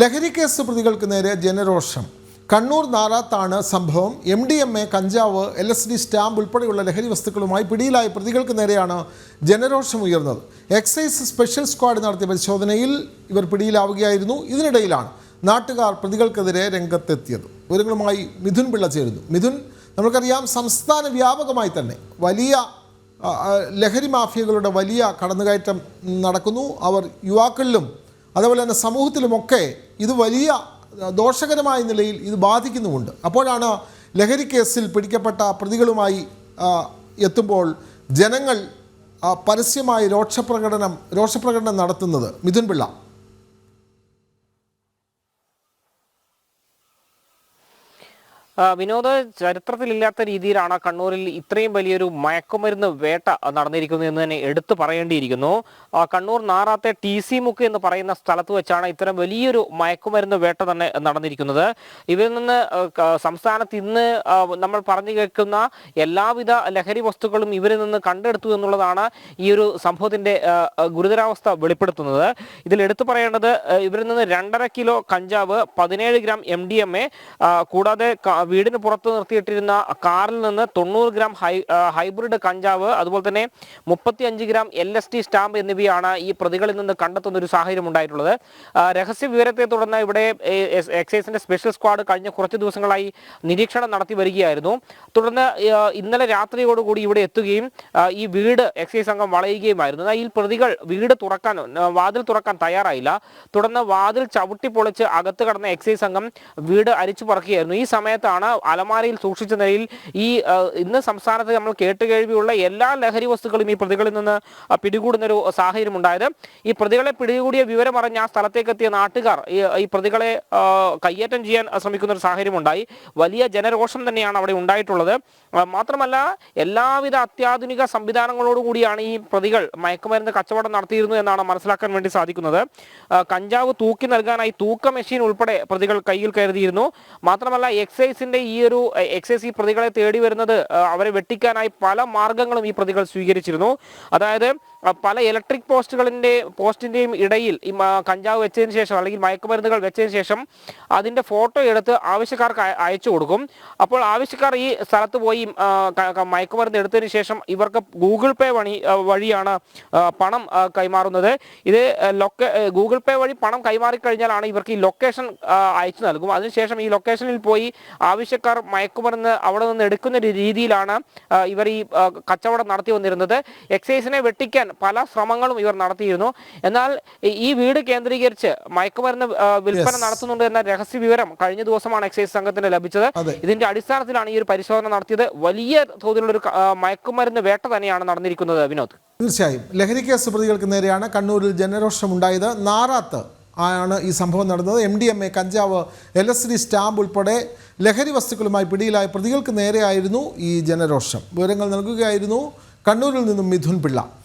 ലഹരി കേസ് പ്രതികൾക്ക് നേരെ ജനരോഷം. കണ്ണൂർ നാറാത്താണ് സംഭവം. എം ഡി എം എ കഞ്ചാവ് എൽ എസ് ഡി സ്റ്റാമ്പ് ഉൾപ്പെടെയുള്ള ലഹരി വസ്തുക്കളുമായി പിടിയിലായ പ്രതികൾക്ക് നേരെയാണ് ജനരോഷം ഉയർന്നത്. എക്സൈസ് സ്പെഷ്യൽ സ്ക്വാഡ് നടത്തിയ പരിശോധനയിൽ ഇവർ പിടിയിലാവുകയായിരുന്നു. ഇതിനിടയിലാണ് നാട്ടുകാർ പ്രതികൾക്കെതിരെ രംഗത്തെത്തിയത്. വിവരങ്ങളുമായി മിഥുൻ പിള്ള ചേരുന്നു. മിഥുൻ നമുക്കറിയാം സംസ്ഥാന വ്യാപകമായി തന്നെ വലിയ ലഹരി മാഫിയകളുടെ വലിയ കടന്നുകയറ്റം നടക്കുന്നു. അവർ യുവാക്കളിലും അതുപോലെ തന്നെ സമൂഹത്തിലുമൊക്കെ ഇത് വലിയ ദോഷകരമായ നിലയിൽ ഇത് ബാധിക്കുന്നുമുണ്ട്. അപ്പോഴാണ് ലഹരി കേസിൽ പിടിക്കപ്പെട്ട പ്രതികളുമായി എത്തുമ്പോൾ ജനങ്ങൾ പരസ്യമായി രോക്ഷപ്രകടനം രോഷപ്രകടനം നടത്തുന്നത്. മിഥുൻ പിള്ള. വിനോദ ചരിത്രത്തിലില്ലാത്ത രീതിയിലാണ് കണ്ണൂരിൽ ഇത്രയും വലിയൊരു മയക്കുമരുന്ന് വേട്ട നടന്നിരിക്കുന്നത് എന്ന് തന്നെ എടുത്തു പറയേണ്ടിയിരിക്കുന്നു. കണ്ണൂർ നാറാത്തെ ടി സി മുക്ക് എന്ന് പറയുന്ന സ്ഥലത്ത് വെച്ചാണ് ഇത്തരം വലിയൊരു മയക്കുമരുന്ന് വേട്ട തന്നെ നടന്നിരിക്കുന്നത്. ഇവരിൽ നിന്ന് സംസ്ഥാനത്ത് ഇന്ന് നമ്മൾ പറഞ്ഞു കേൾക്കുന്ന എല്ലാവിധ ലഹരി വസ്തുക്കളും ഇവരിൽ നിന്ന് കണ്ടെടുത്തു എന്നുള്ളതാണ് ഈ ഒരു സംഭവത്തിന്റെ ഗുരുതരാവസ്ഥ വെളിപ്പെടുത്തുന്നത്. ഇതിൽ എടുത്തു പറയേണ്ടത് ഇവരിൽ നിന്ന് രണ്ടര കിലോ കഞ്ചാവ് പതിനേഴ് ഗ്രാം എം കൂടാതെ വീടിന് പുറത്ത് നിർത്തിയിട്ടിരുന്ന കാറിൽ നിന്ന് തൊണ്ണൂറ് ഗ്രാം ഹൈ ഹൈബ്രിഡ് കഞ്ചാവ് അതുപോലെ തന്നെ മുപ്പത്തി അഞ്ച് gram L S T stamp എന്നിവയാണ് ഈ പ്രതികളിൽ നിന്ന് കണ്ടെത്തുന്ന ഒരു സാഹചര്യം ഉണ്ടായിട്ടുള്ളത്. രഹസ്യ വിവരത്തെ തുടർന്ന് ഇവിടെ എക്സൈസിന്റെ സ്പെഷ്യൽ സ്ക്വാഡ് കഴിഞ്ഞ കുറച്ച് ദിവസങ്ങളായി നിരീക്ഷണം നടത്തി വരികയായിരുന്നു. തുടർന്ന് ഇന്നലെ രാത്രിയോടുകൂടി ഇവിടെ എത്തുകയും ഈ വീട് എക്സൈസ് സംഘം വളയുകയുമായിരുന്നു. ഈ പ്രതികൾ വീട് തുറക്കാൻ വാതിൽ തുറക്കാൻ തയ്യാറായില്ല. തുടർന്ന് വാതിൽ ചവിട്ടി പൊളിച്ച് അകത്ത് കടന്ന എക്സൈസ് സംഘം വീട് അരിച്ചു പറക്കുകയായിരുന്നു. ഈ സമയത്താണ് അലമാരയിൽ സൂക്ഷിച്ച നിലയിൽ ഈ ഇന്ന് സംസ്ഥാനത്ത് നമ്മൾ കേട്ടുകേഴ്വിയുള്ള എല്ലാ ലഹരി വസ്തുക്കളും ഈ പ്രതികളിൽ നിന്ന് പിടികൂടുന്ന ഒരു സാഹചര്യം ഉണ്ടായത് ഈ പ്രതികളെ പിടികൂടിയ വിവരം അറിഞ്ഞ ആ സ്ഥലത്തേക്ക് എത്തിയ നാട്ടുകാർ ഈ പ്രതികളെ കയ്യേറ്റം ചെയ്യാൻ ശ്രമിക്കുന്ന ഒരു സാഹചര്യം ഉണ്ടായി വലിയ ജനരോഷം തന്നെയാണ് അവിടെ ഉണ്ടായിട്ടുള്ളത്. മാത്രമല്ല എല്ലാവിധ അത്യാധുനിക സംവിധാനങ്ങളോടുകൂടിയാണ് ഈ പ്രതികൾ മയക്കുമരുന്ന് കച്ചവടം നടത്തിയിരുന്നു എന്നാണ് മനസ്സിലാക്കാൻ വേണ്ടി സാധിക്കുന്നത്. കഞ്ചാവ് തൂക്കി നൽകാനായി തൂക്ക മെഷീൻ ഉൾപ്പെടെ പ്രതികൾ കയ്യിൽ കരുതിയിരുന്നു. മാത്രമല്ല എക്സൈസിന്റെ ഈ ഒരു എക്സൈസ് ഈ പ്രതികളെ തേടി വരുന്നത് അവരെ വെട്ടിക്കാനായി പല മാർഗങ്ങളും ഈ പ്രതികൾ സ്വീകരിച്ചിരുന്നു. അതായത് പല ഇലക്ട്രിക് പോസ്റ്റുകളിന്റെ പോസ്റ്റിന്റെയും ഇടയിൽ ഈ കഞ്ചാവ് വെച്ചതിന് ശേഷം അല്ലെങ്കിൽ മയക്കുമരുന്നുകൾ വെച്ചതിന് ശേഷം അതിന്റെ ഫോട്ടോ എടുത്ത് ആവശ്യക്കാർക്ക് അയച്ചു കൊടുക്കും. അപ്പോൾ ആവശ്യക്കാർ ഈ സ്ഥലത്ത് പോയി മയക്കുമരുന്ന് എടുത്തതിന് ശേഷം ഇവർക്ക് ഗൂഗിൾ പേ വഴി വഴിയാണ് പണം കൈമാറുന്നത്. ഇത് ലൊക്കെ ഗൂഗിൾ പേ വഴി പണം കൈമാറി കഴിഞ്ഞാലാണ് ഇവർക്ക് ഈ ലൊക്കേഷൻ അയച്ചു നൽകും. അതിനുശേഷം ഈ ലൊക്കേഷനിൽ പോയി ആവശ്യക്കാർ മയക്കുമരുന്ന് അവിടെ നിന്ന് എടുക്കുന്ന ഒരു രീതിയിലാണ് ഇവർ ഈ കച്ചവടം നടത്തി വന്നിരുന്നത്. എക്സൈസിനെ വെട്ടിക്കാൻ പല ശ്രമങ്ങളും ഇവർ നടത്തിയിരുന്നു. എന്നാൽ ഈ- വീട് കേന്ദ്രീകരിച്ച് മയക്കുമരുന്ന് വിൽപ്പന നടത്തുന്നുണ്ട് എന്ന രഹസ്യ വിവരം കഴിഞ്ഞ ദിവസമാണ് എക്സൈസ് സംഘത്തിന് ലഭിച്ചത്. ഇതിന്റെ അടിസ്ഥാനത്തിലാണ് ഈ ഒരു പരിശോധന നടത്തിയത്. വലിയ തോതിലുള്ള ഒരു മയക്കുമരുന്ന് വേട്ട തന്നെയാണ് നടന്നിരിക്കുന്നത് വിനോദ്. തീർച്ചയായും. ലഹരി കേസ് പ്രതികൾക്ക് നേരെയാണ് കണ്ണൂരിൽ ജനരോഷം ജനരോഷമുണ്ടായത്. നാറാത്ത് ആണ് ഈ സംഭവം നടന്നത്. എം ഡി എം എ കഞ്ചാവ് എൽ എസ് ഡി സ്റ്റാമ്പ് ഉൾപ്പെടെ ലഹരി വസ്തുക്കളുമായി പിടിയിലായ പ്രതികൾക്ക് നേരെയായിരുന്നു ഈ ജനരോഷം. വിവരങ്ങൾ നൽകുകയായിരുന്നു കണ്ണൂരിൽ നിന്നും മിഥുൻ പിള്ള.